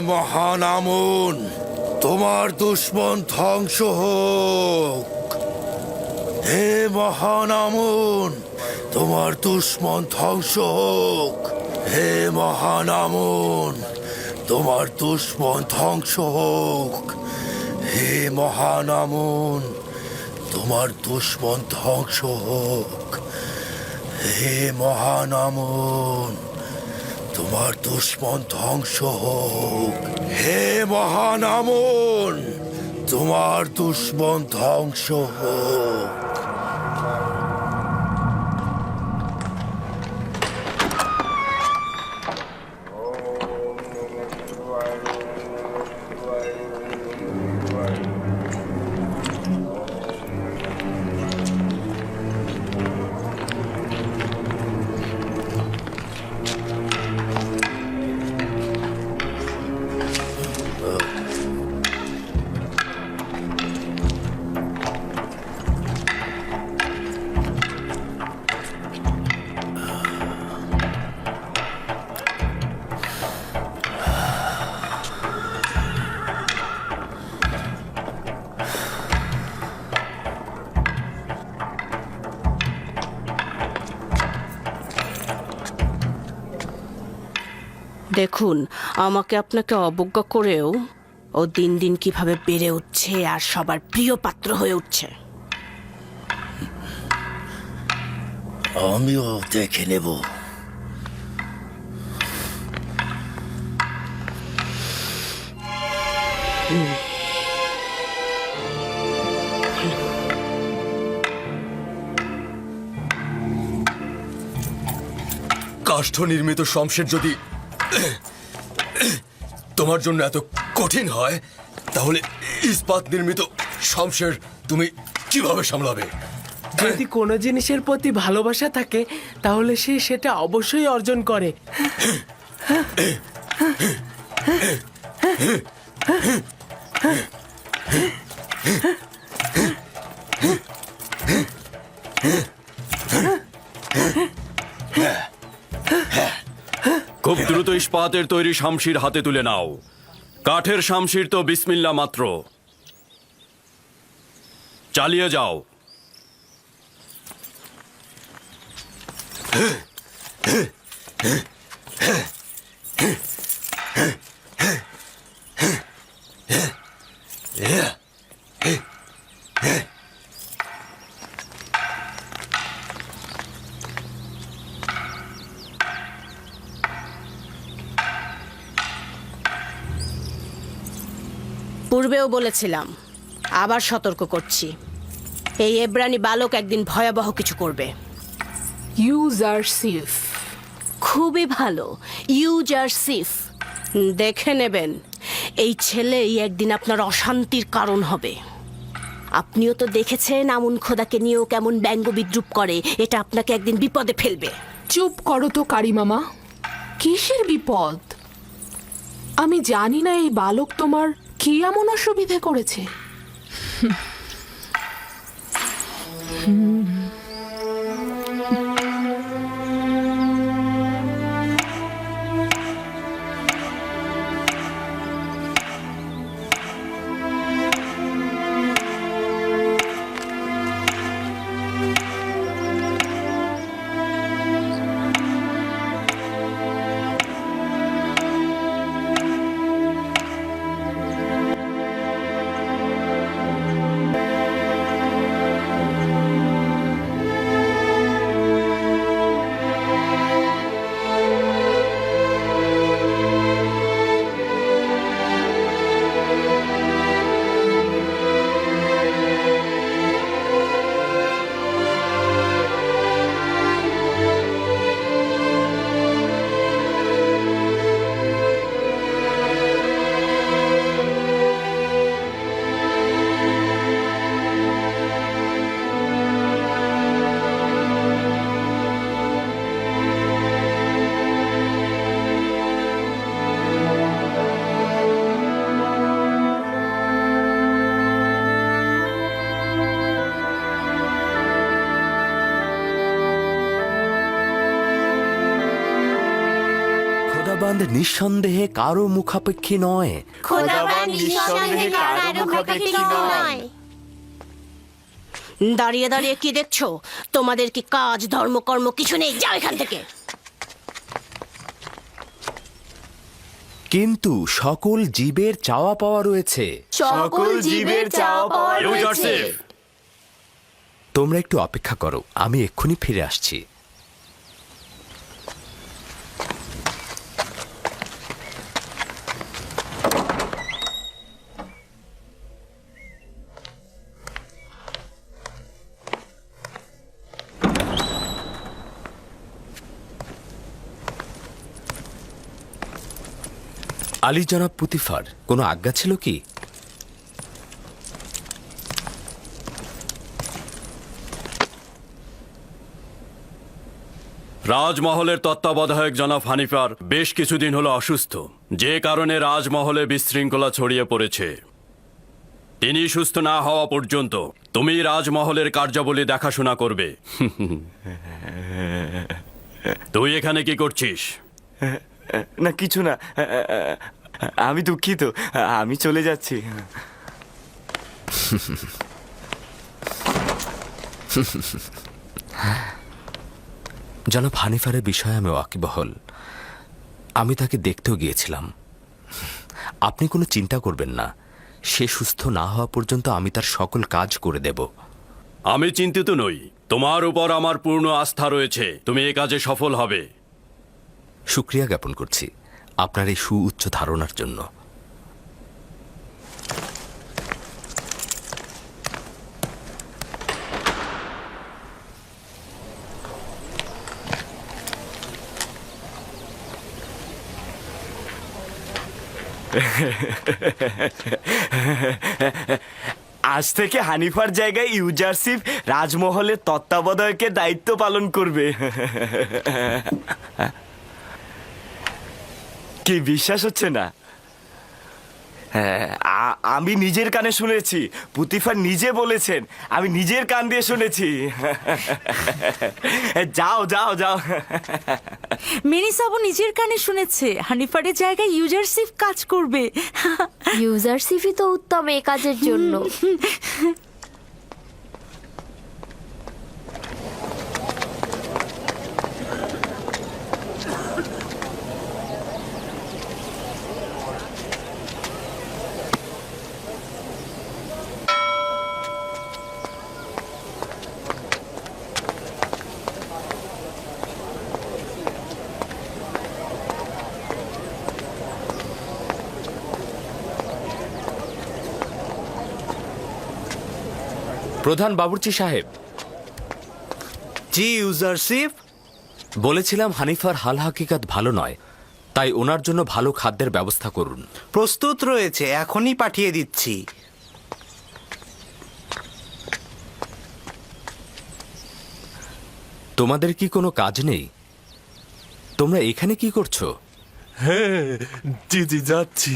মহান আমন। তোমার দুশ্মন ধ্বংস হোক। হে মহান আমন, তোমার দুশ্মন ধ্বংস হোক। হে মহান আমন, তোমার দুশ্মন ধ্বংস হোক। হে মহান আমন, তোমার দুশ্মন ধ্বংস হোক। হে মহান আমন। তোমার দুশ্মন ধ্বংস হোক। হে মহান আমন তোমার দুশ্মন ধ্বংস হোক। দেখুন আমাকে আপনাকে অবজ্ঞা করেও ও দিন দিন কীভাবে বেড়ে উঠছে আর সবার প্রিয় পাত্র হয়ে উঠছে। আমিও দেখে নেব। কাষ্ঠ নির্মিত শমশের যদি তোমার জন্য এত কঠিন হয়, তাহলে ইস্পাত নির্মিত শমশের তুমি কীভাবে সামলাবে? যদি কোনো জিনিসের প্রতি ভালোবাসা থাকে, তাহলে সে সেটা অবশ্যই অর্জন করে। খুব দ্রুত ইস্পাতের তৈরি শামশির হাতে তুলে নাও। কাঠের শামশির তো বিসমিল্লা মাত্র। চালিয়ে যাও। বলেছিলাম। আবার সতর্ক করছি। এই এব্রানি বালক একদিন ভয়াবহ কিছু করবে। ইউজার সিফ খুবই ভালো। ইউজার সিফ দেখে নেবেন। এই ছেলেই একদিন আপনার অশান্তির কারণ হবে। আপনিও তো দেখেছেন আমুন খোদাকে নিয়েও কেমন ব্যঙ্গ বিদ্রুপ করে। এটা আপনাকে একদিন বিপদে ফেলবে। চুপ করো তো কারি মামা। কিসের বিপদ? আমি জানি না এই বালক তোমার কি এমন অসুবিধে করেছে? নিঃসন্দেহে কারও মুখাপেক্ষী নয়। খোদাবান নিঃসন্দেহে কারও মুখাপেক্ষী নয়। দাঁড়িয়ে দাঁড়িয়ে কি দেখছ? তোমাদের কি কাজ ধর্মকর্ম কিছু নেই? যাও এখান থেকে। কিন্তু সকল জীবের চাওয়া পাওয়া রয়েছে। সকল জীবের চাওয়া পাওয়া রয়েছে। তোমরা একটু অপেক্ষা করো আমি এক্ষুনি ফিরে আসছি। আলী জনাব পুতিফার কোনো আজ্ঞা ছিল কি? রাজমহলের তত্ত্বাবধায়ক জনাব হানিফার বেশ কিছুদিন হলো অসুস্থ। যে কারণে রাজমহলে বিশৃঙ্খলা ছড়িয়ে পড়েছে। তিনি সুস্থ না হওয়া পর্যন্ত তুমি রাজমহলের কার্যাবলী দেখাশোনা করবে। তুই এখানে কি করছিস? না কিছু না। আমি দুঃখিত আমি চলে যাচ্ছি। জনাব হানিফারের বিষয়ে আমি ওয়াকিবহল। আমি তাকে দেখতেও গিয়েছিলাম। আপনি কোনো চিন্তা করবেন না। সে সুস্থ না হওয়া পর্যন্ত আমি তার সকল কাজ করে দেব। আমি চিন্তিত নই। তোমার উপর আমার পূর্ণ আস্থা রয়েছে। তুমি এ কাজে সফল হবে। শুক্রিয়া জ্ঞাপন করছি। আপনার এই সুউচ্চ ধারণার জন্য। আজ থেকে হানিফার জায়গায় ইউজারশিপ রাজমহলের তত্ত্বাবধায়কের দায়িত্ব পালন করবে। কি বিশ্বাস হচ্ছে না? হ্যাঁ, আমি নিজের কানে শুনেছি। পুতিফার নিজে বলেছেন আমি নিজের কান দিয়ে শুনেছি। যাও যাও যাও। মেনিসাবও নিজের কানে শুনেছে হানিফারের জায়গায় ইউজারশিপ কাজ করবে। ইউজারশিপই তো উত্তম এ কাজের জন্য। প্রধান বাবুর্চি সাহেব। জি ইউজারশিপ বলেছিলাম হানিফার হাল হাকিকাত ভালো নয় তাই ওনার জন্য ভালো খাদ্যের ব্যবস্থা করুন। প্রস্তুত রয়েছে এখনই পাঠিয়ে দিচ্ছি। তোমাদের কি কোনো কাজ নেই? তোমরা এখানে কি করছ? হ্যাঁ জি জি যাচ্ছি।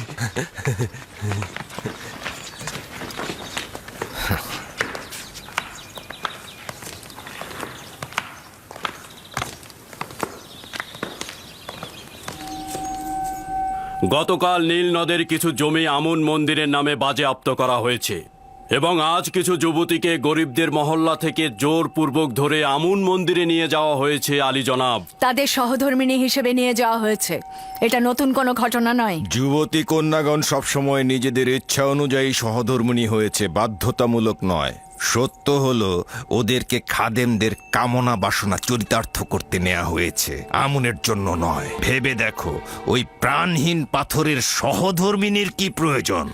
গতকাল নীল নদের কিছু জমি আমুন মন্দিরের নামে বাজেয়াপ্ত করা হয়েছে এবং আজ কিছু যুবতীকে গরিবদের মহল্লা থেকে জোরপূর্বক ধরে আমুন মন্দিরে নিয়ে যাওয়া হয়েছে আলী জনাব। তাদের সহধর্মিনী হিসেবে নিয়ে যাওয়া হয়েছে। এটা নতুন কোনো ঘটনা নয়। যুবতী কন্যাগণ সবসময় নিজেদের ইচ্ছা অনুযায়ী সহধর্মিণী হয়েছে বাধ্যতামূলক নয়। সত্য হলো ওদেরকে খাদেমদের কামনা বাসনা চরিতার্থ করতে নেওয়া হয়েছে। আমনের জন্য নয়। ভেবে দেখো ওই প্রাণহীন পাথরের সহধর্মিনীর কি প্রয়োজন?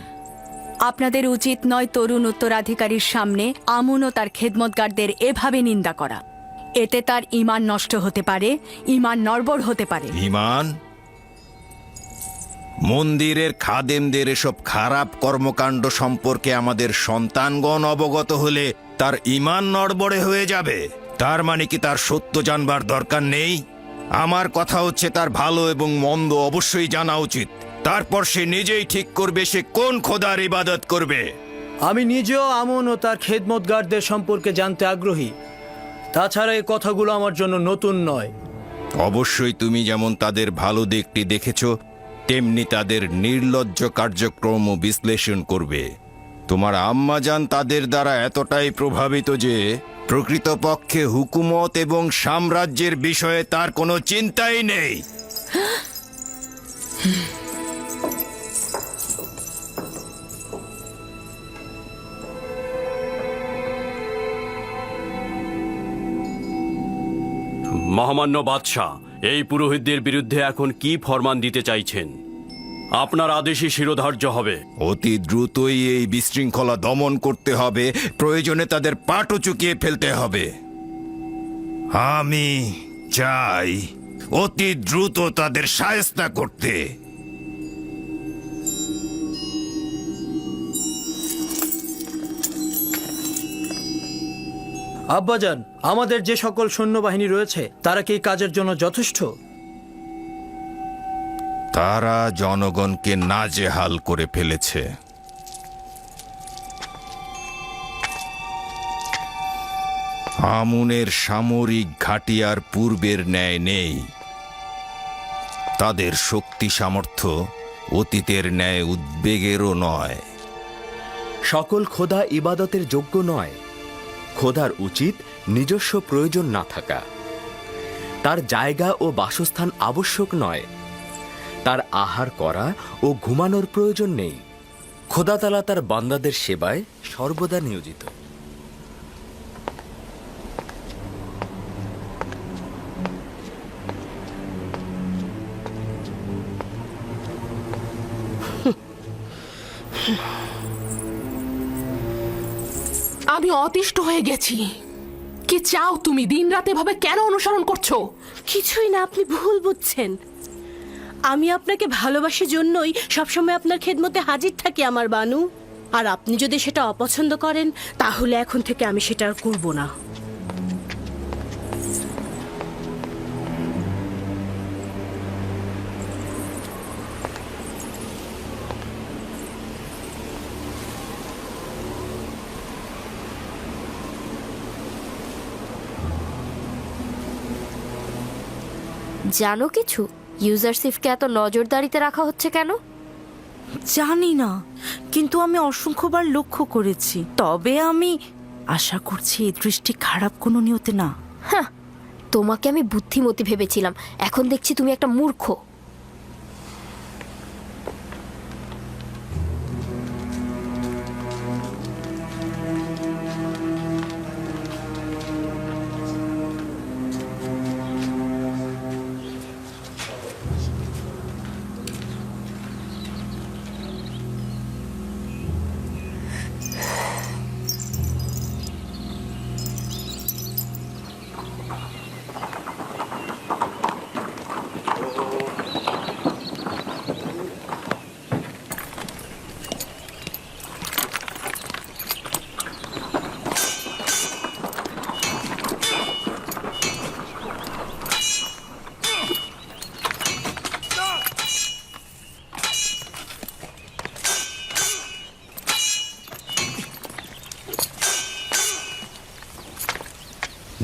আপনাদের উচিত নয় তরুণ উত্তরাধিকারীর সামনে আমুন ও তার খেদমতগারদের এভাবে নিন্দা করা। এতে তার ইমান নষ্ট হতে পারে ইমান নড়বড় হতে পারে। ইমান মন্দিরের খাদেমদের এসব খারাপ কর্মকাণ্ড সম্পর্কে আমাদের সন্তানগণ অবগত হলে তার ইমান নড়বড়ে হয়ে যাবে। তার মানে কি তার সত্য জানবার দরকার নেই? আমার কথা হচ্ছে তার ভালো এবং মন্দ অবশ্যই জানা উচিত। তারপর সে নিজেই ঠিক করবে সে কোন খোদার ইবাদত করবে। আমি নিজেও আমন ও তার খেদমতগারদের সম্পর্কে জানতে আগ্রহী। তাছাড়া এই কথাগুলো আমার জন্য নতুন নয়। অবশ্যই তুমি যেমন তাদের ভালো দিকটি দেখেছ তেমনি তাদের নির্লজ্জ কার্যক্রম বিশ্লেষণ করবে। তোমার আম্মাজান তাদের দ্বারা এতটাই প্রভাবিত যে, প্রকৃতপক্ষে হুকুমত এবং সাম্রাজ্যের বিষয়ে তার কোনো চিন্তাই নেই। মহামান্য বাদশাহ এই পুরোহিতদের বিরুদ্ধে এখন কি ফরমান দিতে চাইছেন? আপনার আদেশে শিরোধার্য হবে। অতি দ্রুতই এই বিশৃঙ্খলা দমন করতে হবে। প্রয়োজনে তাদের পাটও চুকিয়ে ফেলতে হবে। আমি চাই অতি দ্রুত তাদের সায়স্তা করতে। আব্বাজান আমাদের যে সকল সৈন্যবাহিনী রয়েছে তারা কি কাজের জন্য যথেষ্ট? তারা জনগণকে নাজেহাল করে ফেলেছে। আমুনের সামরিক ঘাঁটি আর পূর্বের ন্যায় নেই। তাদের শক্তি সামর্থ্য অতীতের ন্যায় উদ্বেগেরও নয়। সকল খোদা ইবাদতের যোগ্য নয়। খোদার উচিত নিজস্ব প্রয়োজন না থাকা। তার জায়গা ও বাসস্থান আবশ্যক নয়। তার আহার করা ও ঘুমানোর প্রয়োজন নেই। খোদাতালা তার বান্দাদের সেবায় সর্বদা নিয়োজিত। আমি অতিষ্ঠ হয়ে গেছি। কি চাও তুমি? দিন রাত এভাবে কেন অনুসরণ করছ? কিছুই না, আপনি ভুল বুঝছেন। আমি আপনাকে ভালোবাসার জন্যই সবসময় আপনার খেদমতে হাজির থাকি আমার বানু। আর আপনি যদি সেটা অপছন্দ করেন, তাহলে এখন থেকে আমি সেটা আর করব না। জানো কিছু? ইউজারশিপকে এত নজরদারিতে রাখা হচ্ছে কেন? জানি না কিন্তু আমি অসংখ্যবার লক্ষ্য করেছি। তবে আমি আশা করছি এই দৃষ্টি খারাপ কোনো নিয়তে না। হ্যাঁ তোমাকে আমি বুদ্ধিমতী ভেবেছিলাম। এখন দেখছি তুমি একটা মূর্খ।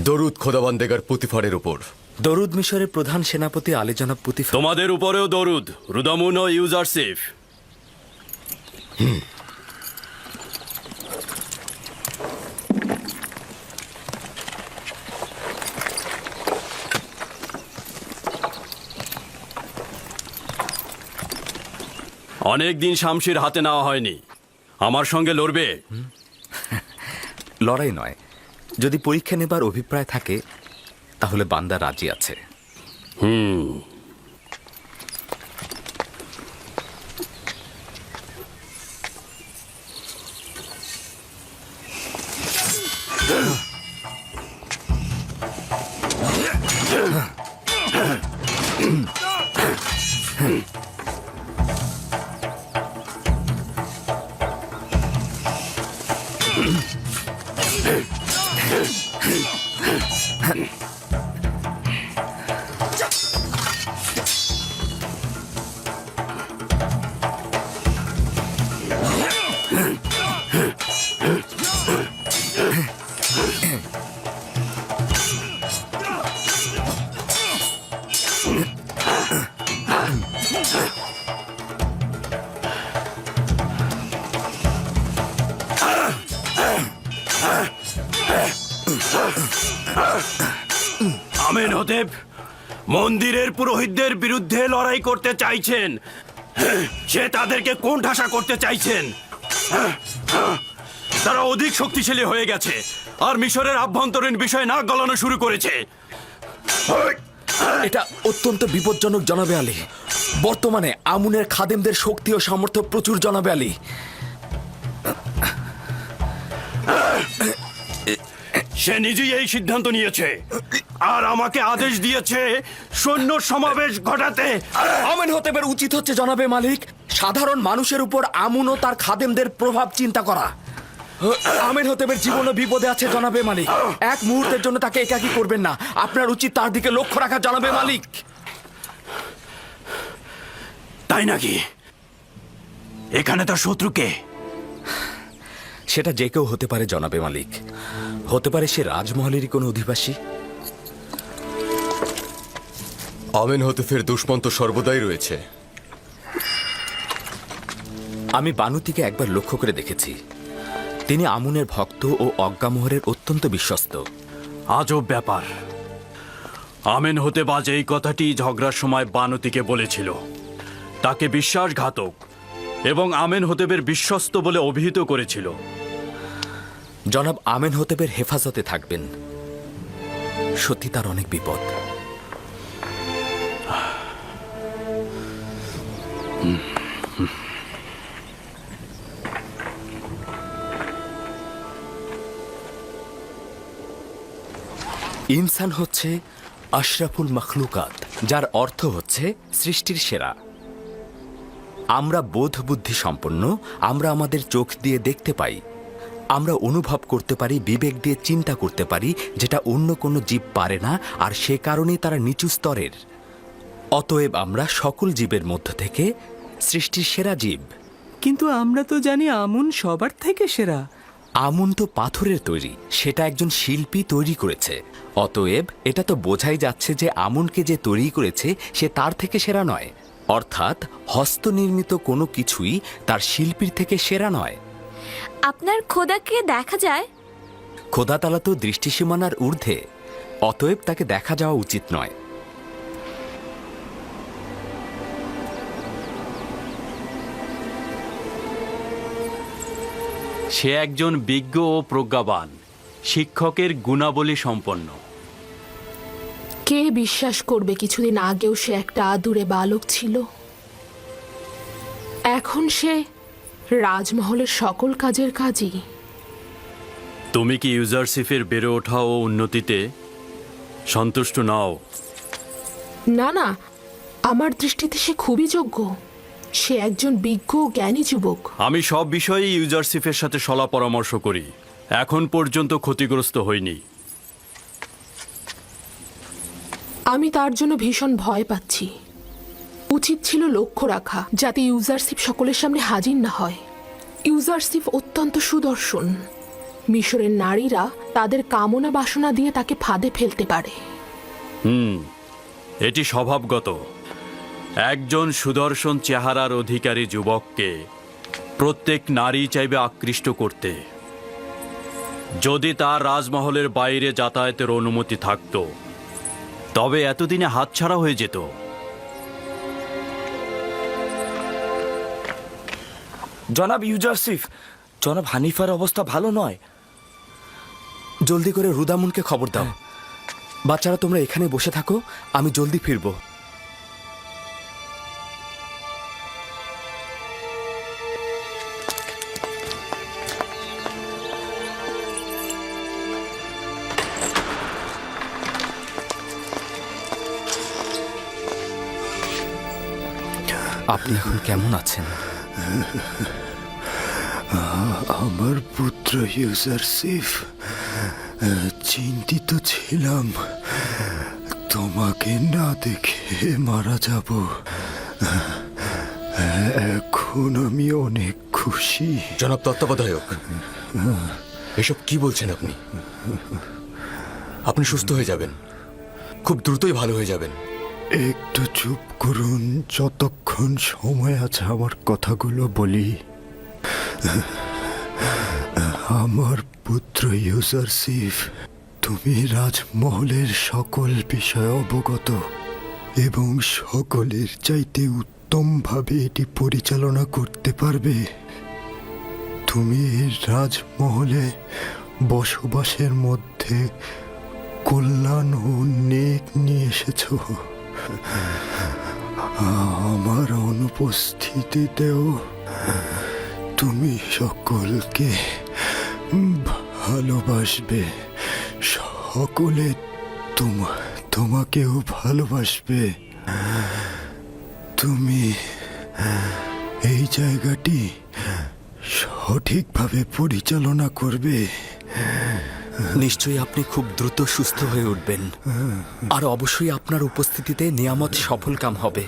দরুদ খোদাবান্দেগার পুতিফারের উপর। দরুদ মিশরের প্রধান সেনাপতি আলী জনাব পুতিফা তোমাদের উপরেও দরুদ রুদামুন ও ইউজারসিফ অনেক দিন শামশির হাতে নেওয়া হয়নি। আমার সঙ্গে লড়বে? লড়াই নয় যদি পরীক্ষা নেবার অভিপ্রায় থাকে তাহলে বান্দা রাজি আছে। হুম। করতে চাইছেন? সে তাদেরকে কোন ঠাসা করতে চাইছেন? তারা অধিক শক্তিশালী হয়ে গেছে আর মিশরের আভ্যন্তরীণ বিষয় নাক গলানো শুরু করেছে। এটা অত্যন্ত বিপজ্জনক জনাবে আলী। বর্তমানে আমুনের খাদেমদের শক্তি ও সামর্থ্য প্রচুর জনাবে আলী। সে নিজেই এই সিদ্ধান্ত নিয়েছে। আর আমাকে আদেশ দিয়েছে সৈন্য সমাবেশ ঘটাতে। আমেন হতেবের উচিত হচ্ছে জনাবে মালিক সাধারণ মানুষের উপর আমুন ও তার খাদেমদের প্রভাব চিন্তা করা। আমেন হতেবের জীবনও বিপদে আছে জনাবে মালিক। এক মুহূর্তের জন্য তাকে একাকী করবেন না। আপনার উচিত তার দিকে লক্ষ্য রাখা জনাবে মালিক। তাই নাকি? এখানে তার শত্রুকে সেটা যে কেউ হতে পারে জনাবে মালিক। হতে পারে সে রাজমহলেরই কোনো অধিবাসী। আমেন হতেফের দুষ্মন্ত সর্বদাই রয়েছে। আমি বানুতিকে একবার লক্ষ্য করে দেখেছি। তিনি আমুনের ভক্ত ও অজ্ঞামোহরের অত্যন্ত বিশ্বস্ত। আজব ব্যাপার। আমেন হতে বাজ এই কথাটি ঝগড়ার সময় বানতিকে বলেছিল। তাকে বিশ্বাসঘাতক এবং আমেন হতেবের বিশ্বস্ত বলে অভিহিত করেছিল। জনাব আমেন হতেবের হেফাজতে থাকবেন। সত্যি তার অনেক বিপদ। ইনসান হচ্ছে আশরাফুল মখলুকাত, যার অর্থ হচ্ছে সৃষ্টির সেরা। আমরা বোধ বুদ্ধি সম্পন্ন, আমরা আমাদের চোখ দিয়ে দেখতে পাই, আমরা অনুভব করতে পারি, বিবেক দিয়ে চিন্তা করতে পারি, যেটা অন্য কোনো জীব পারে না, আর সে কারণেই তারা নিচু স্তরের। অতএব আমরা সকল জীবের মধ্য থেকে সৃষ্টির সেরা জীব। কিন্তু আমরা তো জানি আমুন সবার থেকে সেরা। আমুন তো পাথরের তৈরি সেটা একজন শিল্পী তৈরি করেছে। অতএব এটা তো বোঝাই যাচ্ছে যে আমুনকে যে তৈরি করেছে সে তার থেকে সেরা নয়। অর্থাৎ হস্তনির্মিত কোনো কিছুই তার শিল্পীর থেকে সেরা নয়। আপনার খোদাকে দেখা যায়? খোদাতালা তো দৃষ্টিসীমানার ঊর্ধ্বে অতএব তাকে দেখা যাওয়া উচিত নয়। সে একজন বিজ্ঞ ও প্রজ্ঞাবান শিক্ষকের গুণাবলী সম্পন্ন। কে বিশ্বাস করবে কিছুদিন আগেও সে একটা আদুরে বালক ছিল? এখন সে রাজমহলের সকল কাজের কাজই। তুমি কি ইউজারশিপের বেড়ে ওঠা ও উন্নতিতে সন্তুষ্ট নাও? না না আমার দৃষ্টিতে সে খুবই যোগ্য। সে একজন বিজ্ঞ ও জ্ঞানী যুবক। আমি সব বিষয়ে ইউজারশিপের সাথে সলা পরামর্শ করি। এখন পর্যন্ত ক্ষতিগ্রস্ত হইনি। আমি তার জন্য ভীষণ ভয় পাচ্ছি। উচিত ছিল লক্ষ্য রাখা যাতে ইউজারশিপ সকলের সামনে হাজির না হয়। ইউজারশিপ অত্যন্ত সুদর্শন। মিশরের নারীরা তাদের কামনা বাসনা দিয়ে তাকে ফাঁদে ফেলতে পারে। হুম এটি স্বভাবগত। একজন সুদর্শন চেহারার অধিকারী যুবককে প্রত্যেক নারী চাইবে আকৃষ্ট করতে। যদি তার রাজমহলের বাইরে যাতায়াতের অনুমতি থাকত তবে এতদিনে হাতছাড়া হয়ে যেত। জনাব ইউজারসিফ জনাব হানিফার অবস্থা ভালো নয়। জলদি করে রুদামুনকে খবর দাও। বাচ্চারা তোমরা এখানে বসে থাকো আমি জলদি ফিরবো। আপনি এখন কেমন আছেন? আমার পুত্র ইউজারসিফ চিন্তিত ছিলাম। তোমাকে না দেখে মারা যাব। এখন আমি অনেক খুশি। জনাব তত্ত্বাবধায়ক এসব কি বলছেন আপনি? আপনি সুস্থ হয়ে যাবেন। খুব দ্রুতই ভালো হয়ে যাবেন। একটু চুপ করুন, যতক্ষণ সময় আছে আমার কথাগুলো বলি। আমার পুত্র ইউজারসিফ তুমি রাজমহলের সকল বিষয় অবগত এবং সকলের চাইতে উত্তমভাবে এটি পরিচালনা করতে পারবে। তুমি রাজমহলে বসবাসের মধ্যে কল্যাণ ও নেক নিয়ে এসেছ। আমার অনুপস্থিতিতেও তুমি সকলকে ভালোবাসবে। সকলে তোমা, তোমাকেও ভালোবাসবে। তুমি এই জায়গাটি সঠিকভাবে পরিচালনা করবে। নিশ্চয়ই আপনি খুব দ্রুত সুস্থ হয়ে উঠবেন। আর অবশ্যই আপনার উপস্থিতিতে নিয়ামত সফল কাম হবে।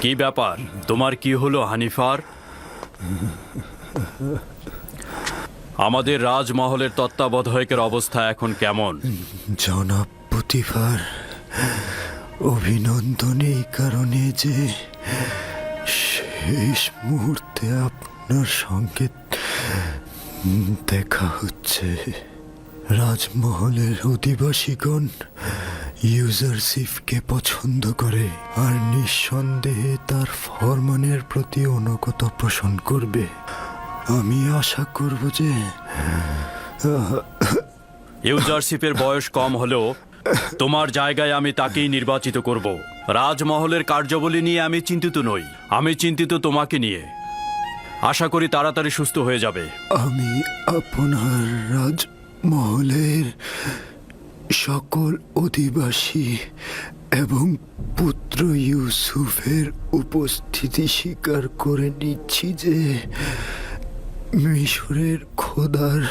কি ব্যাপার? তোমার কি হলো হানিফার? আমাদের রাজমহলের তত্ত্বাবধায়কের অবস্থা এখন কেমন? জনাব প্রতিভার অভিনন্দন এই কারণে যে শেষ মুহূর্তে আপনার সঙ্গে দেখা হচ্ছে। রাজমহলের অধিবাসীগণ ইউজারশিপকে পছন্দ করে আর নিঃসন্দেহে তার ফরমানের প্রতি অনুগত পোষণ করবে। আমি আশা করব যে ইউজারশিপের বয়স কম হলেও তোমার জায়গায় আমি তাকেই নির্বাচিত করব। রাজমহলের কার্যাবলী নিয়ে আমি চিন্তিত নই। আমি চিন্তিত তোমাকে নিয়ে। আশা করি তাড়াতাড়ি সুস্থ হয়ে যাবে। আমি আপনার রাজমহলের সকল অধিবাসী এবং পুত্র ইউসুফের উপস্থিতি স্বীকার করে নিচ্ছি যে মিশরের খোদার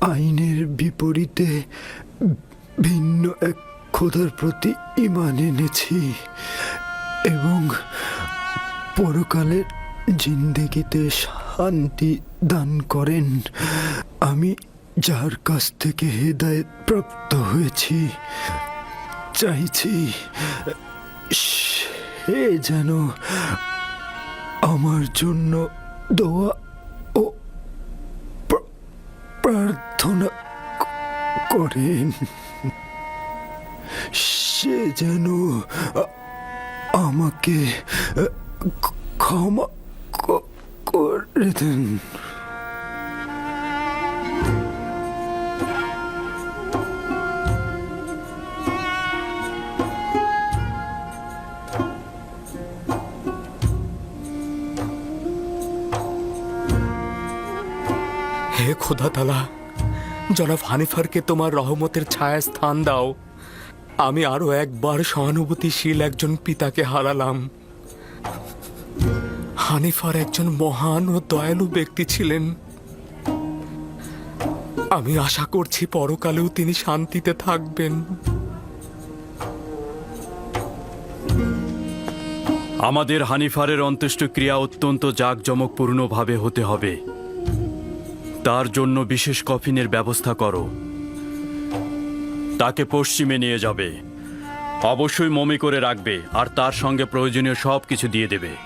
আইনের বিপরীতে ভিন্ন এক খোদার প্রতি ইমান এনেছি এবং পরকালের জিন্দেগিতে শান্তি দান করেন। আমি যার কাছ থেকে হেদায়েত প্রাপ্ত হয়েছি, চাইছি সে যেন আমার জন্য দোয়া ও প্রার্থনা করেন। সে যেন আমাকে ক্ষমা হে খোদা তালা জনাব হানিফারকে তোমার রহমতের ছায়া স্থান দাও। আমি আরও একবার সহানুভূতিশীল একজন পিতাকে হারালাম। হানিফার একজন মহান ও দয়ালু ব্যক্তি ছিলেন। আমি আশা করছি পরকালেও তিনি শান্তিতে থাকবেন। আমাদের হানিফারের অন্ত্যেষ্টিক্রিয়া অত্যন্ত জাঁকজমকপূর্ণভাবে হতে হবে। তার জন্য বিশেষ কফিনের ব্যবস্থা করো। তাকে পশ্চিমে নিয়ে যাবে। অবশ্যই মমি করে রাখবে আর তার সঙ্গে প্রয়োজনীয় সব কিছু দিয়ে দেবে।